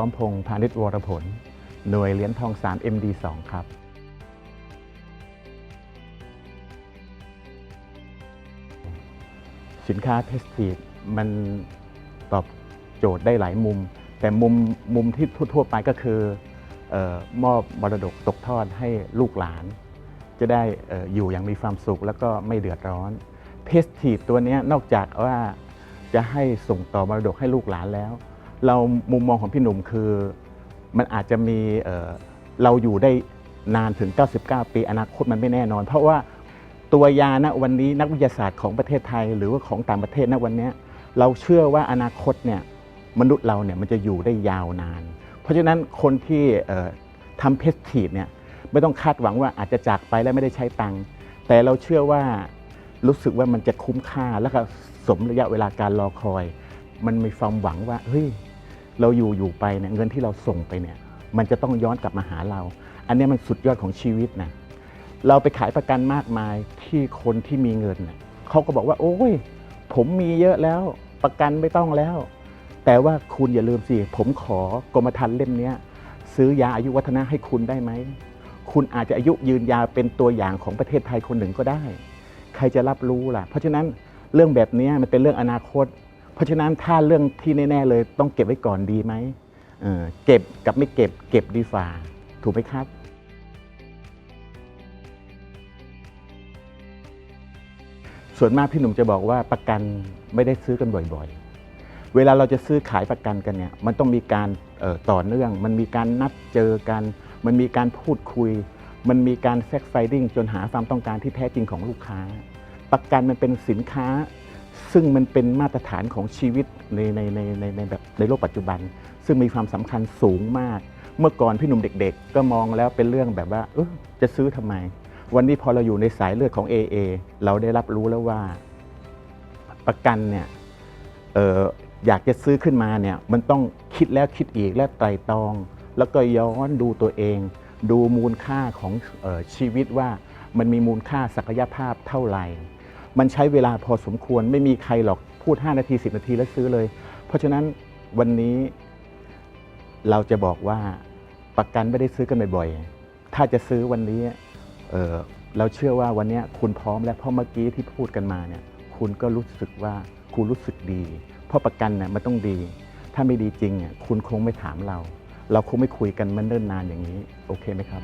ร้อมพงษ์พาณิชย์วรผล หน่วยเหรียญทอง 3 MD2 ครับสินค้าเพสทีฟมันตอบโจทย์ได้หลายมุม แต่มุมมุมที่ทั่วไปก็คือออมอบมรดกตกทอดให้ลูกหลาน จะได้อออยู่อย่างมีความสุขแล้วก็ไม่เดือดร้อนเพสทีฟตัวนี้นอกจากว่าจะให้ส่งต่อมรดกให้ลูกหลานแล้ว เรามุมมองของพี่หนุ่มคือมันอาจจะมีเอ่อเราอยู่ได้นานถึง 99 ปีอนาคตมันไม่แน่นอน เพราะว่าตัวยาณวันนี้นักวิทยาศาสตร์ของประเทศไทย หรือว่าของต่างประเทศณวันนี้เราเชื่อว่าอนาคตเนี่ยมนุษย์เราเนี่ยมันจะอยู่ได้ยาวนาน เพราะฉะนั้นคนที่ทำเพสทีฟเนี่ยไม่ต้องคาดหวังว่าอาจจะจากไปแล้วไม่ได้ใช้ตังค์แต่เราเชื่อว่ารู้สึกว่ามันจะคุ้มค่าแล้วก็สมระยะเวลาการรอคอย มันมีความหวังว่าเฮ้ย เราอยู่อยู่ไปเนี่ยเงินที่เราส่งไปเนี่ย มันจะต้องย้อนกลับมาหาเรา อันนี้มันสุดยอดของชีวิตนะเราไปขายประกันมากมายที่คนที่มีเงินน่ะเขาก็บอกว่า โอ้ย ผมมีเยอะแล้วประกันไม่ต้องแล้ว แต่ว่าคุณอย่าลืมสิ ผมขอกรมธรรม์เล่มนี้ซื้อยาอายุวัฒนะให้คุณได้ไหม คุณอาจจะอายุยืนยาวเป็นตัวอย่างของประเทศไทยคนหนึ่งก็ได้ ใครจะรับรู้ล่ะ เพราะฉะนั้นเรื่องแบบนี้มันเป็นเรื่องอนาคต ราะฉะนั้นถ้าเรื่องที่แน่ๆเลยต้องเก็บไว้ก่อนดีไหมเออเก็บกับไม่เก็บเก็บดีฝ่าถูกไหมครับส่วนมากพี่หนุ่มจะบอกว่าประกันไม่ได้ซื้อกันบ่อยๆ เวลาเราจะซื้อขายประกันกันเนี่ยมันต้องมีการต่อเนื่อง มันมีการนัดเจอกัน มันมีการพูดคุย มันมีการแฟกไฟดิ้งจนหาความต้องการที่แท้จริงของลูกค้า ประกันมันเป็นสินค้า ซึ่งมันเป็นมาตรฐานของชีวิตในในในในในแบบในโลกปัจจุบัน ซึ่งมีความสำคัญสูงมาก เมื่อก่อนพี่หนุ่มเด็ก ๆ ก็มองแล้วเป็นเรื่องแบบว่าเออจะซื้อทำไม วันนี้พอเราอยู่ในสายเลือดของ AA เราได้รับรู้แล้วว่าประกันเนี่ยเอออยากจะซื้อขึ้นมาเนี่ยมันต้องคิดแล้วคิดอีกและไตรตรอง แล้วก็ย้อนดูตัวเอง ดูมูลค่าของออชีวิตว่ามันมีมูลค่าศักยภาพเท่าไหร่ มันใช้เวลาพอสมควรไม่มีใครหรอกพูด 5 นาที 10 นาทีแล้วซื้อเลย เพราะฉะนั้นวันนี้เราจะบอกว่าประกันไม่ได้ซื้อกันบ่อยๆ ถ้าจะซื้อวันนี้เเราเชื่อว่าวันนี้คุณพร้อมแล้วเพราะเมื่อกี้ที่พูดกันมาเนี่ยคุณก็รู้สึกว่าคุณรู้สึกดี เพราะประกันเนี่ยมันต้องดี ถ้าไม่ดีจริงอะคุณคงไม่ถามเรา เราคงไม่คุยกันมันเนิ่นนานอย่างนี้ โอเคไหมครับ